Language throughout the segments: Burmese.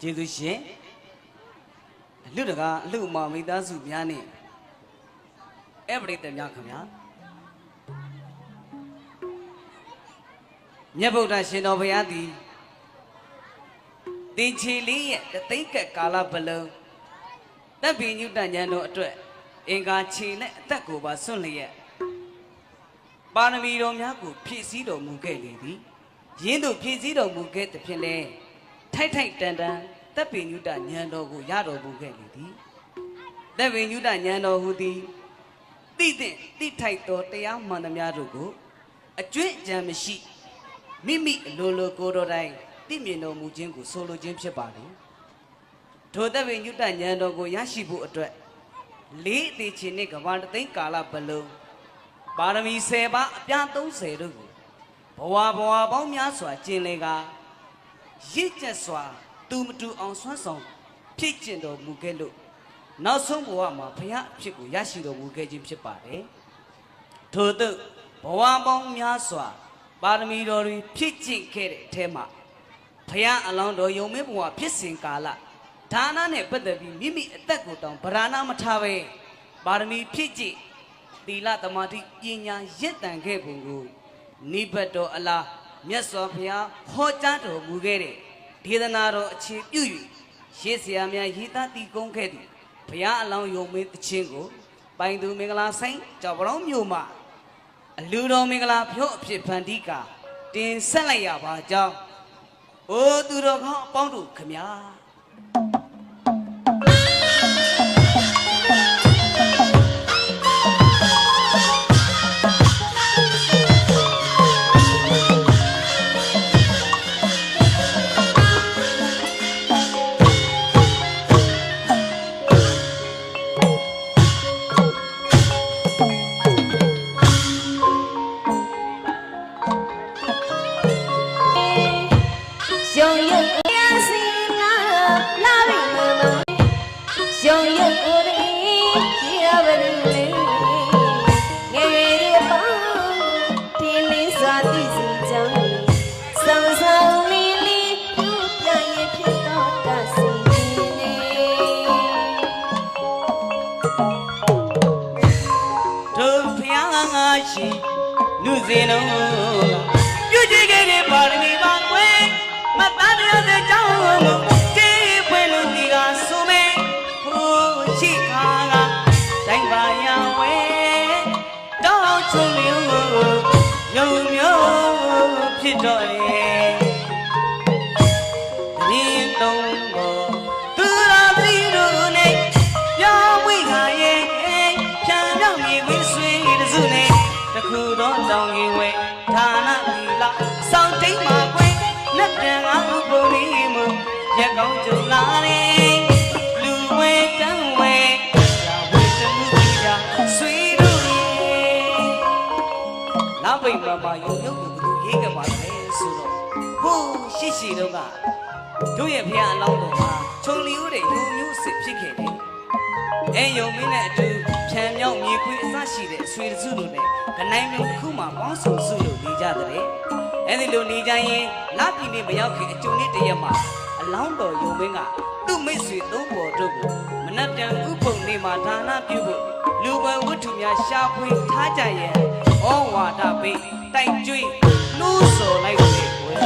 ကျေးဇူးရှင်အလူတကာအလူမာမိသားစုများနဲ့အဲ့ပရိသတ်များခင်ဗျာမြတ်ဗုဒ္ဓရှင်တော်ဘုရားသည်တင်ချီလေးရဲ့တသိက်ကကာလပလုံးတပ်ပိညုတဉာဏ်တော်အတွက်အင်္ဂါခြေနဲ့အသက်ကိုပါဆွန့်လျက်ပါရမီတော်များကိုဖြည့်ဆည်းတော်မူခဲ့လေသည်ယင်းတို့ဖြည့်ဆည်းတော်မူခဲ့သဖြင့်လဲ ထိုက်ထိုက်တန်တန်တပ်ပိညုတဉာဏ်တော်ကိုရတော်မူခဲ့လေသည်တပ်ပိညုတဉာဏ်တော်ဟူသည်တိတဲ့တိထိုက်တော်တရားမှန်သမျှတို့ကိုအကျွင့်အကြံမရှိမိမိအလိုလိုကိုယ်တော်တိုင်သိမြင်တော်မူခြင်းကိုဆိုလိုခြင်းဖြစ်ပါလေထိုသက်ပင်ညုတဉာဏ်တော်ကိုရရှိဖို့အတွက်လေးအသေးချင်းနဲ့ကဘာတသိန်းကာလပလုံးပါရမီ10ပါးအပြား30တို့ကိုဘဝဘဝပေါင်းများစွာကျင့်လေက ရစ်ကျက်စွာတူမတူအောင်ဆွမ်းဆောင်ဖြစ်ကျင့်တော်မူခဲ့လို့နောက်ဆုံးဘဝမှာဘုရားအဖြစ်ကိုရရှိတော်မူခဲ့ခြင်းဖြစ်ပါတယ်ထို့သို့ဘဝပေါင်းများစွာပါရမီတော်တွေဖြည့်ကျင့်ခဲ့တဲ့အထဲမှာဘုရားအလောင်းတော်ယုံမဲဘဝဖြစ်စဉ်ကာလဒါနနဲ့ပတ်သက်ပြီးမိမိအသက်ကိုတောင်ဗราဏမထားပဲပါရမီဖြည့်ကျင့်သီလသမာဓိပညာရင့်တန်ခဲ့ပုံကိုနိဗ္ဗတ်တော်အလား မြတ်စွာဘုရားဟောကြားတော်မူခဲ့တဲ့ဒေသနာတော်အခြေပြု၍ရှေးဆရာများရေးသားတည်ကုန်းခဲ့သည်ဘုရားအလောင်းယုံမဲတခြင်းကို ပိုင်သူမင်္ဂလာဆိုင်ကြောက်ပရောင်းမြို့မှာအလူတော်မင်္ဂလာဖြိုးအဖြစ်ဖန်တီးကာတင်ဆက်လိုက်ရပါကြောင်းအိုးသူတော်ကောင်းအပေါင်းတို့ခမညာ စင်လုံးပြုကြည့်ခဲ့တဲ့ပါရမီပါကွယ်မတန်ရတဲ့ကြောင်းကိုကျေးဖွင့်လို့ဒီကဆိုမဲဟိုရှိခါကတိုင်းပါရဝဲတောင်းချုံမျိုးယုံမျိုးဖြစ်တော့လေတရင်သုံး ကတို့ရဲ့ဖခင်အလောင်းတော်မှာခြုံလီဦးတဲ့လူမျိုးစစ်ဖြစ်ခဲ့တယ်။အဲယုံမင်းနဲ့အတူဖြံမြောက်မြေခွေးအစရှိတဲ့အဆွေတစုတို့နဲ့ကနိုင်မျိုးတစ်ခုမှပေါင်းစုံစုလို့နေကြတဲ့။အဲဒီလိုနေကြရင်လပြည်နေမရောက်ခင်အကျုံနေ့တရက်မှာအလောင်းတော်ယုံမင်းကသူ့မိတ်ဆွေသုံးပေါ်တို့ကိုမနက်တန်ဥပုံနေမှာဒါနပြုဖို့လူပွဲဝတ္ထုများရှာဖွေထားကြရဲ့ဩဝါဒပေးတိုက်ကျွေးနှိုးဆော်လိုက်တယ်ကွယ်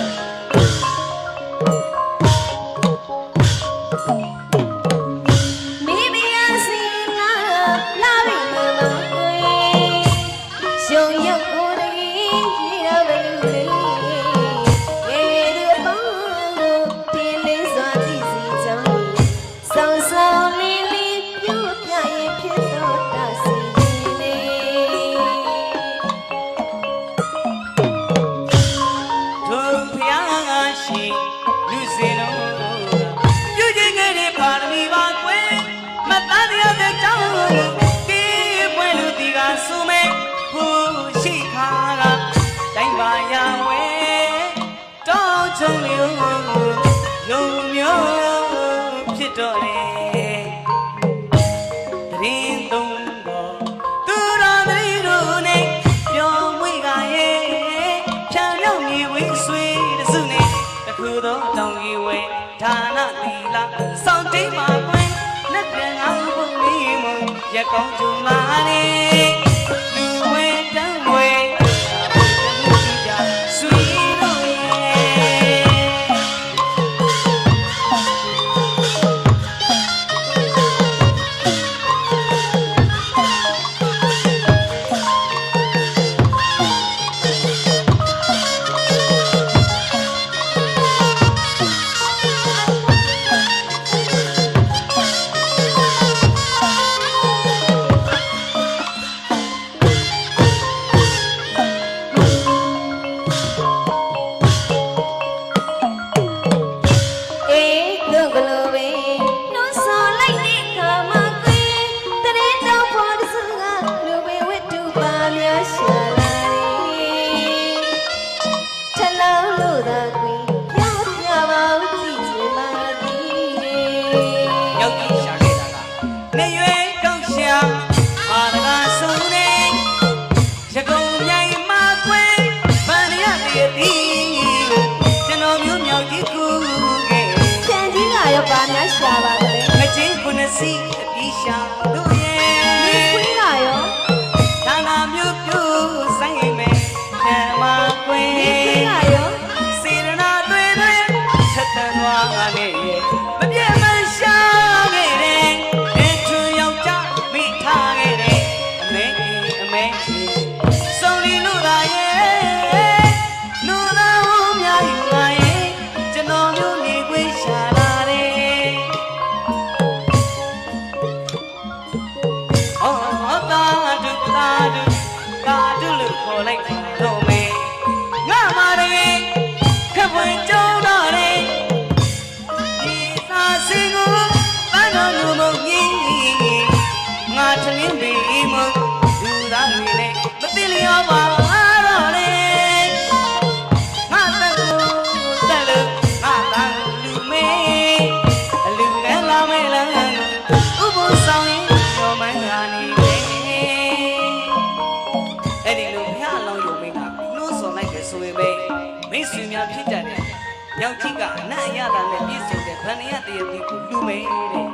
တရတိကိုလူမဲတဲ့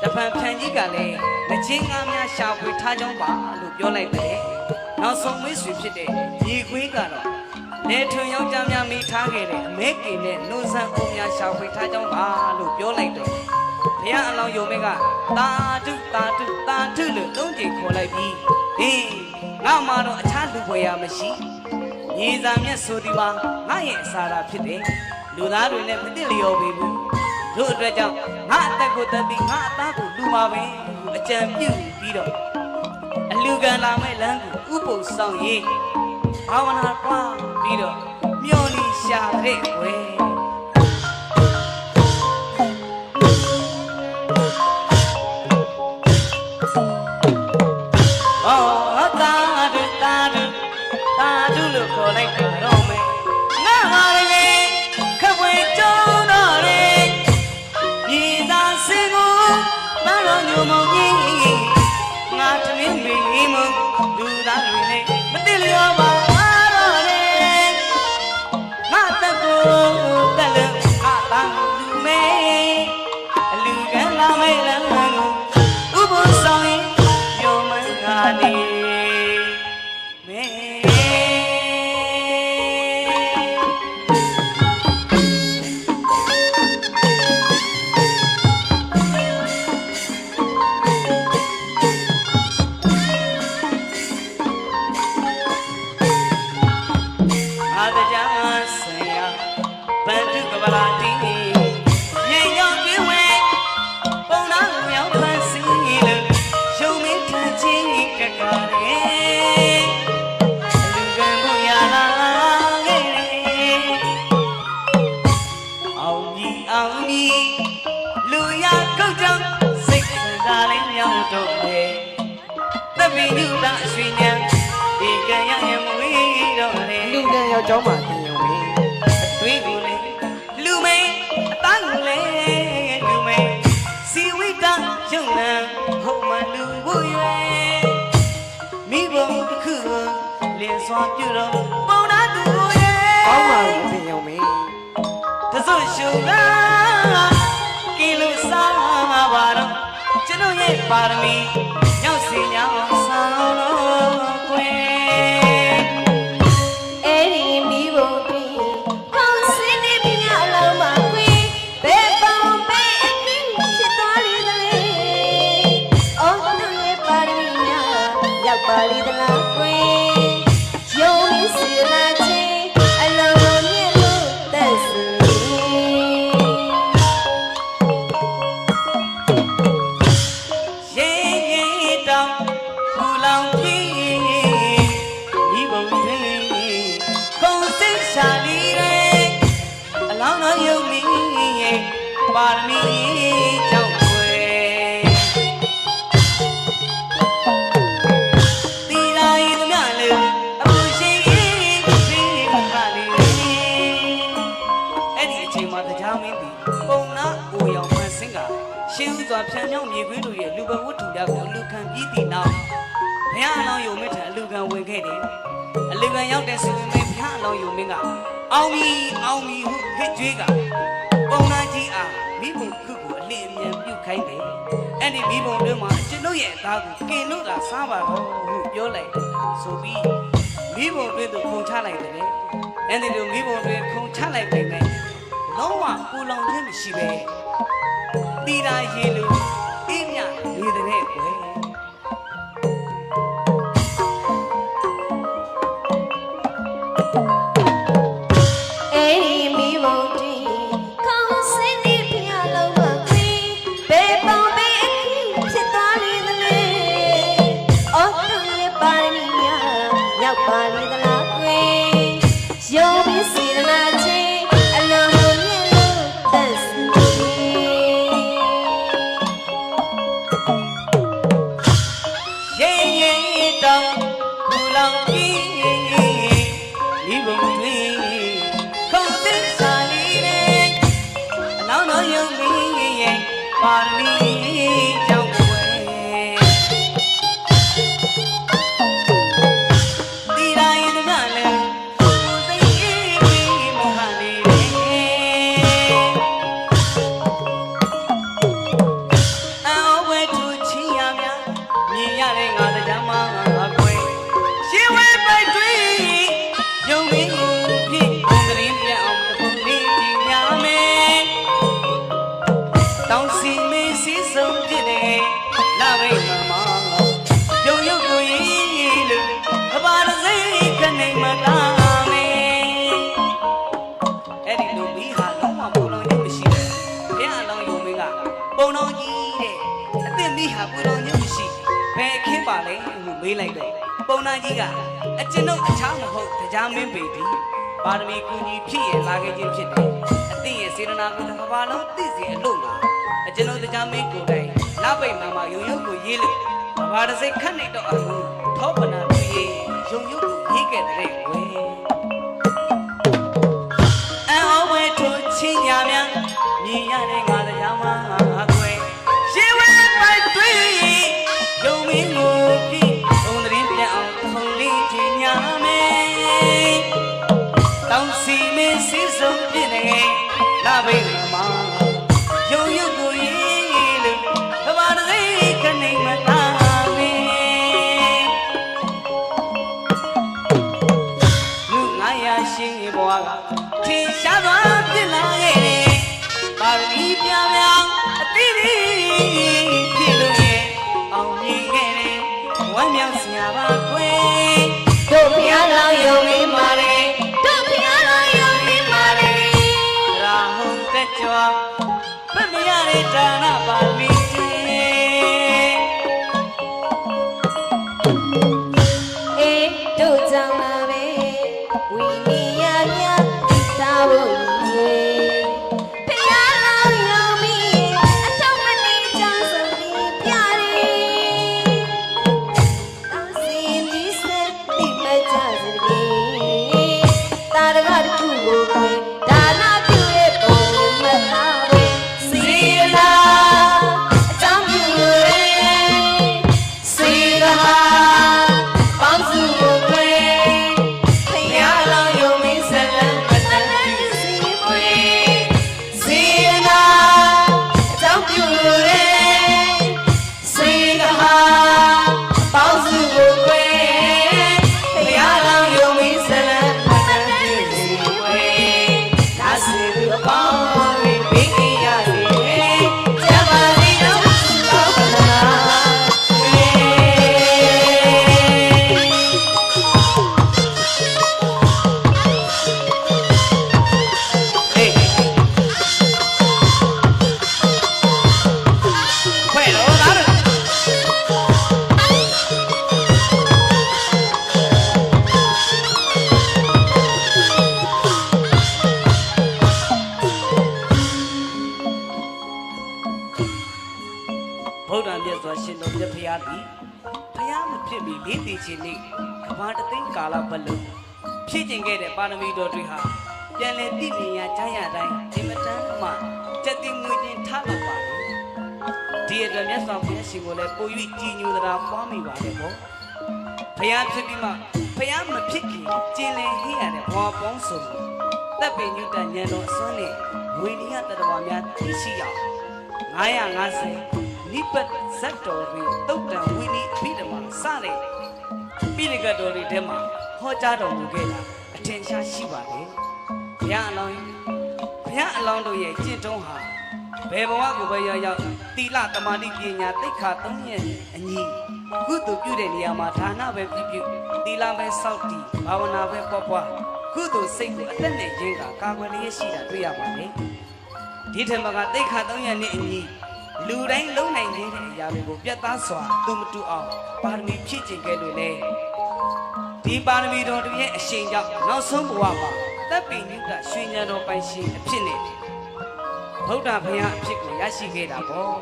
တဖန်ဖြန်ကြီးကလည်းမချင်းငါများရှာဖွေထားကြောင်းပါလို့ပြောလိုက်ပါတယ်နောက်ဆုံးမိတ်ဆွေဖြစ်တဲ့ညီခွေးကတော့နေထွန်ယောက်ျားများမိထားခဲ့တဲ့အမဲကင်နဲ့နှုံဆန်အုံများရှာဖွေထားကြောင်းပါလို့ပြောလိုက်တော့ဘုရားအလောင်းယုံမဲကတာတုတာတုတာတုလို့သုံးကြိမ်ခေါ်လိုက်ပြီးဟေးငါမှတော့အခြားလူပွဲရမရှိညီစာမျက်ဆိုဒီမှာငါရဲ့အစာရာဖြစ်တယ်လူသားတွေနဲ့မသိလျော်ပေဘူး တို့အတွက်ကြောင့်ငါအသက်ကိုတတ်ပြီးငါအသားကိုလူမာပဲအကြံပြုပြီးတော့အလူကံလာမဲ့လမ်းကိုဥပုံဆောင်ရေးဘာဝနာပွားပြီးတော့မျော်လင့်ရှာတဲ့ွယ် ချုံနာဟုတ်မှလူဖို့၍မိဘုံတစ်ခုလင်းစွာပြုတော်ပုံနာသူကိုရဲ့ကောင်းပါဘူးသင်ယောင်မင်းတစွရှုံနာကီလိုစားပါတော့ကျွန်တော်ရဲ့ပါရမီညော ဘဝတ္ထုများကိုအလူခံပြီးတည်နောက်ဘုရားအလောင်းယုံမင်းထံအလူခံဝင်ခဲ့တယ်အလူခံရောက်တဲ့ဆိုရင်ပဲဘုရားအလောင်းယုံမင်းကအောင်မီအောင်မီဟုဟစ်ကြွေးကပုံနာကြီးအားမိဘခုကိုအလင်းအမြန်ပြုတ်ခိုင်းတယ်အဲ့ဒီမိဘတွင်မှာကျွန်ုပ်ရဲ့အသားကိုကင်လို့သာစားပါတော့ဟုပြောလိုက်တယ်ဆိုပြီးမိဘတွင်သို့ခုံချလိုက်တယ်အဲ့ဒီလိုမိဘတွင်ခုံချလိုက်ပေမဲ့လုံးဝပူလောင်ခြင်းမရှိပဲတီတာရေလူအေးမြနေတဲ့ စီမင်းစီဆုံးပြစ်နေလာမိတ်မမယုံယုံကိုရေးလို့အပါရစိတ်ကနေမတာမယ်အဲ့ဒီလူမီးဟာလုံးဝပုံလုံးရုပ်မရှိတယ်။ဘုရားအလောင်းယုံမင်းကပုံလုံးကြီးတဲ့အစ်စ်မီးဟာပုံလုံးရုပ်မရှိဘယ်အခင်းပါလဲဟုမေးလိုက်တယ်။ပုံနာကြီးကအကျဉ်ုပ်အခြားမဟုတ်တရားမင်းပေပြီ။ ပါရမီကူညီဖြစ်ရလာခဲ့ခြင်းဖြစ်တယ်။အသင်ရဲ့စေတနာကိုတစ်ကမ္ဘာလုံးသိစေအလို့ငါအကျဉ်ုပ်တရားမင်းကိုယ်တိုင်လပိတ်မှမှာယုံရုပ်ကိုရေးလို့ဘာသာစိတ်ခတ်နေတော့အခုထောပနာပြည့်ယုံရုပ်ကိုရေးခဲ့တဲ့ဝဲအံ့ဩဝဲထိုချင်းညာများမြင်ရတဲ့ ဗုဒ္ဓမြတ်စွာရှင်တော်မြတ်ဖရာသည်ဖရာမဖြစ်မီလေးတည်ခြင်းနေ့ကဘာတသိန်းကာလပတ်လုံးဖြစ်ကျင်ခဲ့တဲ့ပါရမီတော်တွေဟာပြန်လည်တည်မြင်ရာကြားရတိုင်းဒီမတန်းမှစက်တင်ငွေချင်းထားလောက်ပါလေဒီအတွက်မြတ်စွာဘုရားရှင်ကိုလည်းပို၍ကြည်ညိုသရာပွားမိပါလေပေါ့ဖရာဖြစ်ပြီးမှဖရာမဖြစ်ခင်ကျင်လည်ဟိရတဲ့ဘဝပေါင်းစုံကိုတပ်ပင်ညွတ်တညံတော်အစွမ်းနဲ့ဝိနည်းတတဘာများသိရှိရအောင်950 နိပတ်ဇတ်တော်ရီတုတ်တံဝိနည်းအဘိဓမ္မာစတဲ့ပိရိကတော်တွေထဲမှာဟောကြားတော်မူခဲ့တာအထင်ရှားရှိပါတယ်ဘုရားအလောင်းဘုရားအလောင်းတို့ရဲ့ကျင့်တုံးဟာဘယ်ဘဝကိုပဲရောက်ရောက်သီလတမာတိပညာသိက္ခာသုံးရဲ့အညီကုသိုလ်ပြုတဲ့နေရာမှာဒါနပဲပြုပြုသီလပဲစောင့်တည်ဘာဝနာပဲပွားပွားကုသိုလ်စိတ်ကိုအသက်နဲ့ရင်းကကာကွယ်လျက်ရှိတာတွေ့ရပါတယ်ဒီထက်မကတိတ်ခါသုံးရနဲ့အညီ လူတိုင်းလုံးနိုင်နေတဲ့အရာတွေကိုပြတ်သားစွာသူမတူအောင်ပါရမီဖြည့်ကျင့်ခဲ့လို့လေဒီပါရမီတော်တွေရဲ့အရှိန်ကြောင့်နောက်ဆုံးဘဝမှာတပ်ပိညုတရွှေဉာဏ်တော်ပိုင်ရှင်အဖြစ်နဲ့ဗုဒ္ဓဘုရားအဖြစ်ကိုရရှိခဲ့တာပေါ့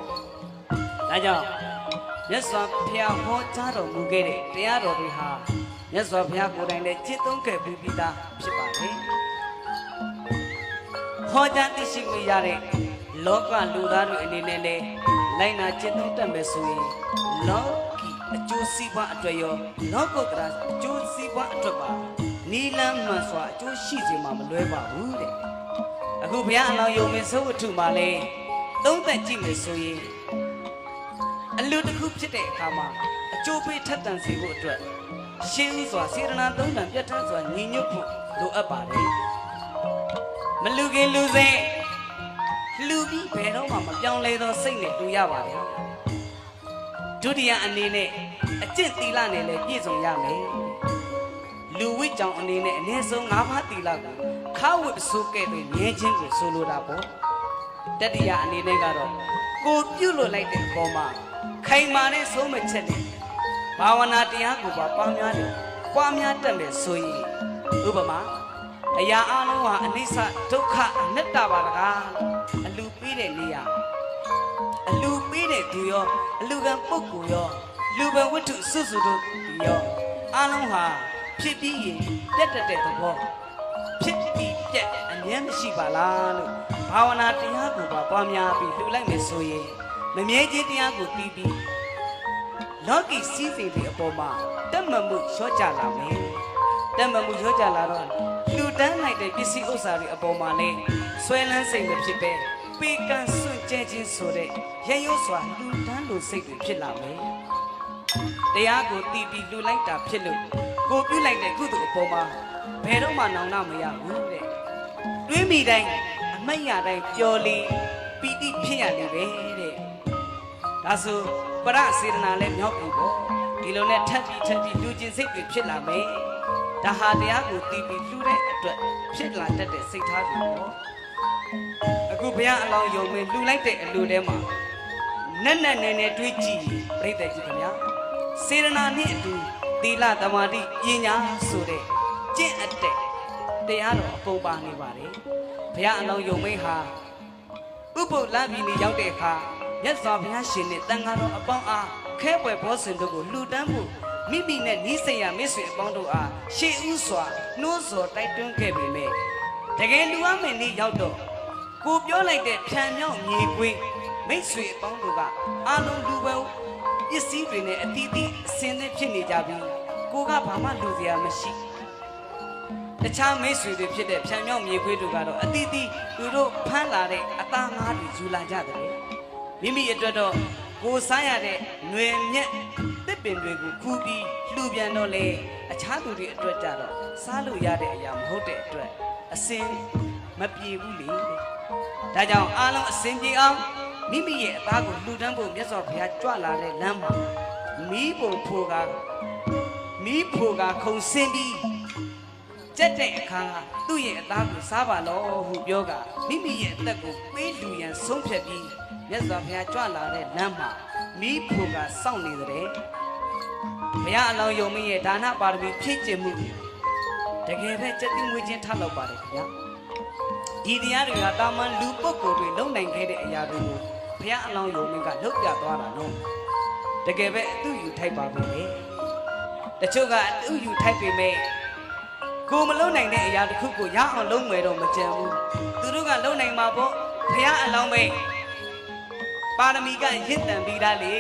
ဒါကြောင့်မြတ်စွာဘုရားဟောကြားတော်မူခဲ့တဲ့တရားတော်တွေဟာမြတ်စွာဘုရားကိုယ်တိုင်လည်းจิตသုံးခဲ့ပြီးပြီးသားဖြစ်ပါတယ်ဟောကြားသိရှိခွင့်ရတဲ့ လောကလူသားတွေအနေနဲ့လည်းလိုက်နာကျင့်သုံးတတ်မယ်ဆိုရင်လောကီအကျိုးစီးပွားအတွက်ရောလောကုတ္တရာအကျိုးစီးပွားအတွက်ပါနီလန်းမှန်စွာအကျိုးရှိစေမှာမလွဲပါဘူးတဲ့အခုဘုရားအလောင်းယုံမင်းစိုးဝတ္ထုမှာလဲသုံးသက်ကြည့်မယ်ဆိုရင်အလူတစ်ခုဖြစ်တဲ့အခါမှာအကျိုးပေးထက်တန်စေဖို့အတွက်ရှင်းဥစွာစေရနာသုံးတန်ပြတ်ထန်းစွာညီညွတ်ဖို့လိုအပ်ပါတယ်မလူခင်လူစိန် လူပြီးဘယ်တော့မှမပြောင်းလဲသောစိတ်နဲ့တူရပါတယ်ဒုတိယအနေနဲ့အကျင့်သီလနဲ့လည်းပြည့်စုံရမယ်လူဝိကြောင်အနေနဲ့အနည်းဆုံး၅ပါးသီလကိုခါဝတ်အစိုးကဲ့သို့မြဲခြင်းကိုဆိုလိုတာပေါ့တတိယအနေနဲ့ကတော့ကိုပြုတ်လွတ်လိုက်တဲ့အပေါ်မှာခိုင်မာတဲ့ဆုံးမချက်တွေဘာဝနာတရားကိုပါပွားများတယ်ပွားများတတ်မယ်ဆိုရင်ဥပမာအရာအလုံးဟာအနိစ္စဒုက္ခအနတ္တပါတကားအလူ ပေးတဲ့နေရာအလူပေးတဲ့သူရောအလူကံပုဂ္ဂိုလ်ရောလူပံဝတ္ထုစွစုတို့ရောအလုံးဟာဖြစ်ပြီးရင်ပြတ်တတ်တဲ့သဘောဖြစ်ပြီးပြတ်အမြဲမရှိပါလားလို့ဘာဝနာတရားကိုပါပွားများပြီးလှူလိုက်မယ်ဆိုရင်မမြဲခြင်းတရားကိုပြီးပြီးလောကီစည်းစိမ်တွေအပေါ်မှာတက်မှတ်မှုလျှော့ကြလာမယ်တမမှုရောကြလာတော့လူတန်းလိုက်တဲ့ပစ္စည်းဥစ္စာတွေအပေါ်မှာလဲဆွဲလန်းစိတ်မဖြစ်ပဲ ပေကန်စွန့်ကြဲခြင်းဆိုတဲ့ရရွစွာလူတန်းလိုစိတ်တွေဖြစ်လာမယ်တရားကိုတီးပြီးလူလိုက်တာဖြစ်လို့ကိုပြုလိုက်တဲ့ကုသိုလ်အပေါ်မှာဘယ်တော့မှနောင်နာမရဘူးတဲ့တွေးမိတိုင်းအမတ်ရတိုင်းပျော်လီပီတိဖြစ်ရလေပဲတဲ့ဒါဆိုပရစေတနာလဲမြောက်ပြီပေါ့ဒီလိုနဲ့ထပ်ပြီးထပ်ပြီးလူကျင်စိတ်တွေဖြစ်လာမယ်ဒါဟာတရားကိုတည်ပြီးလှူတဲ့အတွက်ဖြစ်လာတတ်တဲ့စိတ်ထားတွေပေါ့အ ခုဘုရားအလောင်းယုံမင်းလှူလိုက်တဲ့အလူထဲမှာနက်နက်နဲနဲတွေးကြည့်ပြိတ္တကြီးခင်ဗျာစေရနာနဲ့အတူသီလသမာဓိပညာဆိုတဲ့ကျင့်အပ်တဲ့တရားတော်အကုန်ပါနေပါတယ်ဘုရားအလောင်းယုံမင်းဟာဥပုပ်လမ်းပြည်နေရောက်တဲ့အခါမြတ်စွာဘုရားရှင်နဲ့တန်ဃာတော်အပေါင်းအားခဲပွဲဘောဇင်တို့ကိုလှူဒန်းဖို့မိမိနဲ့နီးစပ်ရမိတ်ဆွေအပေါင်းတို့အားရှေးဥစွာနှိုးဆော်တိုက်တွန်းခဲ့ပေမဲ့တကယ်လူအမင်းလေးရောက်တော့ ကိုပြောလိုက်တဲ့ဖြံမြောက်မြေကွင်းမိတ်ဆွေအပေါင်းတို့ကအာလုံးလူပဲပစ္စည်းတွေနဲ့အတီးတီးအစင်းသင်းဖြစ်နေကြပြီးကိုကဘာမှလူစရာမရှိတခြားမိတ်ဆွေတွေဖြစ်တဲ့ဖြံမြောက်မြေခွေးတို့ကတော့အတီးတီးသူတို့ဖမ်းလာတဲ့အသားငါးတွေယူလာကြတယ်မိမိအတွက်တော့ကိုစားရတဲ့ຫນွေမြက်တစ်ပင်တွေကိုခူးပြီးလှူပြန်တော့လေအခြားသူတွေအတွက်ကြတော့စားလို့ရတဲ့အရာမဟုတ်တဲ့အတွက်အစင်မပြေဘူးလေတဲ့ ဒါကြောင့်အားလုံးအစင်ပြေအောင်မိမိရဲ့အသားကိုလှူဒန်းဖို့မြတ်စွာဘုရားကြွလာတဲ့လမ်းမှာမီးပုံဖိုကမီးဖိုကခုံစင်းပြီးကြက်တဲ့အခါသူ့ရဲ့အသားကိုစားပါလို့ဟုပြောကမိမိရဲ့အသက်ကိုပေးလူရန်ဆုံးဖြတ်ပြီးမြတ်စွာဘုရားကြွလာတဲ့လမ်းမှာမီးဖိုကစောင့်နေတယ်ဘုရားအလောင်းယုံမင်းရဲ့ဒါနပါရမီဖြည့်ကျင်မှုတကယ်ပဲစက်တိငွေချင်းထပ်လောက်ပါတယ်ခင်ဗျာ ဒီတရားတွေကတာမန်လူပုဂ္ဂိုလ်တွေလုံနိုင်ခဲ့တဲ့အရာတွေကိုဘုရားအလောင်းယုံမင်းကလှုပ်ပြသွားတာနော်တကယ်ပဲအတူယူထိုက်ပါပြီလေတချို့ကအတူယူထိုက်ပေမဲ့ကိုမလုံနိုင်တဲ့အရာတစ်ခုကိုရအောင်လုံးမယ်တော့မကြံဘူးသူတို့ကလုံနိုင်မှာပေါ့ဘုရားအလောင်းပဲပါရမီကရင့်တန်ပြီးသားလေ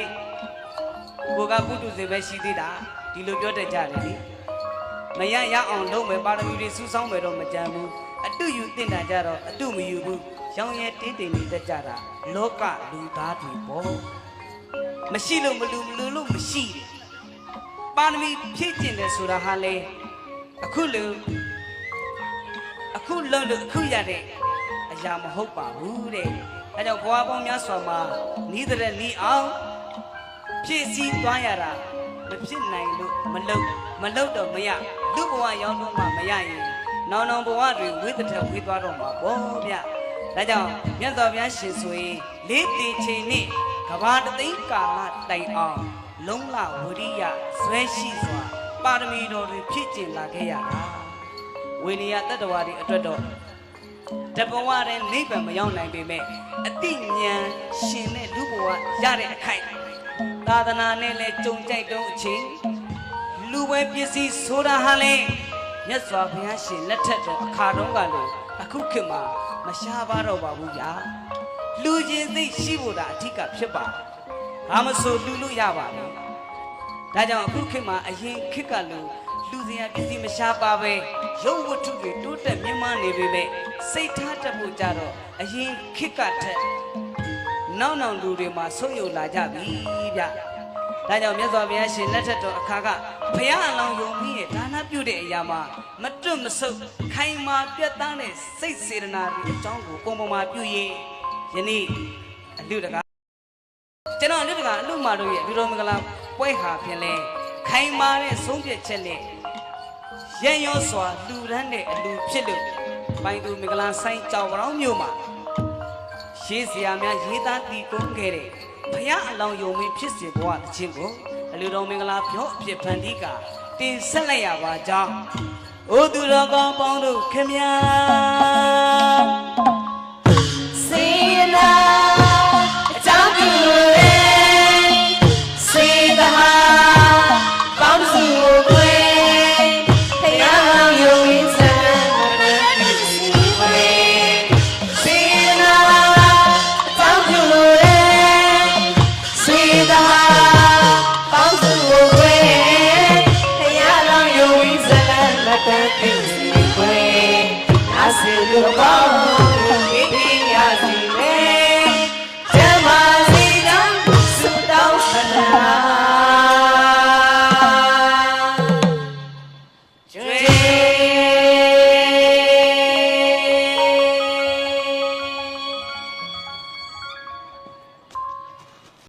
ကိုကပုတုဇေပဲရှိသေးတာဒီလိုပြောတတ်ကြတယ်လေမရရအောင်လုံးမယ်ပါရမီတွေစူးစောင်းမယ်တော့မကြံဘူးအ တူယူတင်တာကြတော့အတူမယူဘူးရောင်ရဲတင်းတင်းနေတတ်ကြတာလောကလူသားတွေပေါ့မရှိလို့မလူမလူလို့မရှိတယ်ပါရမီဖြည့်ကျင်တယ်ဆိုတာဟာလေအခုလူအခုလုံးလို့အခုရတဲ့အရာမဟုတ်ပါဘူးတဲ့အဲကြောင့်ဘွားပေါင်းများစွာမှာနီးတဲ့နီးအောင်ဖြည့်စည်းသွားရတာမဖြစ်နိုင်လို့မလုံမလုံတော့မရလူဘဝရောက်တော့မှမရရင် နောင်နောင်ဘဝတွေဝိသထဝေးသွားတော့မှာပေါ့ဗျဒါကြောင့်မြတ်တော်ဘုရားရှင်ဆိုရင်လေးတီချိန်နဲ့ကဘာတသိန်းကာလတိုင်အောင်လုံးလဝရိယဇွဲရှိစွာပါရမီတော်တွေဖြည့်ကျင်လာခဲ့ရတာဝိနည်းတတ္တဝါတွေအတွက်တော့တဘဝတဲ့နိဗ္ဗာန်မရောက်နိုင်ပေမဲ့အတိညာဏ်ရှင်တဲ့လူဘဝရတဲ့အခိုက်သာသနာနဲ့လဲကြုံကြိုက်တုံးအချိန်လူပွဲပစ္စည်းဆိုတာဟာလေ မြတ်စွာဘုရားရှင်လက်ထက်တော်အခါတုန်းကလို့အခုခေတ်မှာမရှားပါတော့ပါဘူးဗျာလူချင်းသိရှိဖို့ဒါအထစ်ကဖြစ်ပါဘာမဆိုလူလို့ရပါဘူးဒါကြောင့်အခုခေတ်မှာအရင်ခေတ်ကလို့လူစရာပစ္စည်းမရှားပါပဲရုပ်ဝတ္ထုတွေတိုးတက်မြင့်မားနေပေမဲ့စိတ်ထားတတ်ဖို့ကြတော့အရင်ခေတ်ကထက်နောက်နောက်လူတွေမှာဆုတ်ယုတ်လာကြပြီဗျ ဒါကြောင့်မြတ်စွာဘုရားရှင်လက်ထက်တော်အခါကဘုရားအလောင်းယုံပြီးရဲ့ဒါနပြုတဲ့အရာမှာမတွတ်မဆုတ်ခိုင်မာပြတ်သားတဲ့စိတ်စေတနာတွေအကြောင်းကိုပုံပေါ်မှာပြုရင်ယနေ့အလူတကားကျွန်တော်လူတကာအလူမာတို့ရဲ့လူတော်မင်္ဂလာပွဲဟာဖြင့်လဲခိုင်မာတဲ့ဆုံးဖြတ်ချက်နဲ့ရန်ရောစွာလူရန်တဲ့အလူဖြစ်လို့ပိုင်သူမင်္ဂလာဆိုင်ကြောင်ပြောင်းမြို့မှာရေးစရာများရေးသားတည်ကုန်းခဲ့တဲ့ ဘုရားအလောင်းယုံမင်းဖြစ်စေဘဝတခြင်းကိုအလူတော်မင်္ဂလာပြောအဖြစ်ဖန်တီးကတင်ဆက်လိုက်ရပါကြောင်းအိုသူတော်ကောင်းပေါင်းတို့ခင်ဗျာ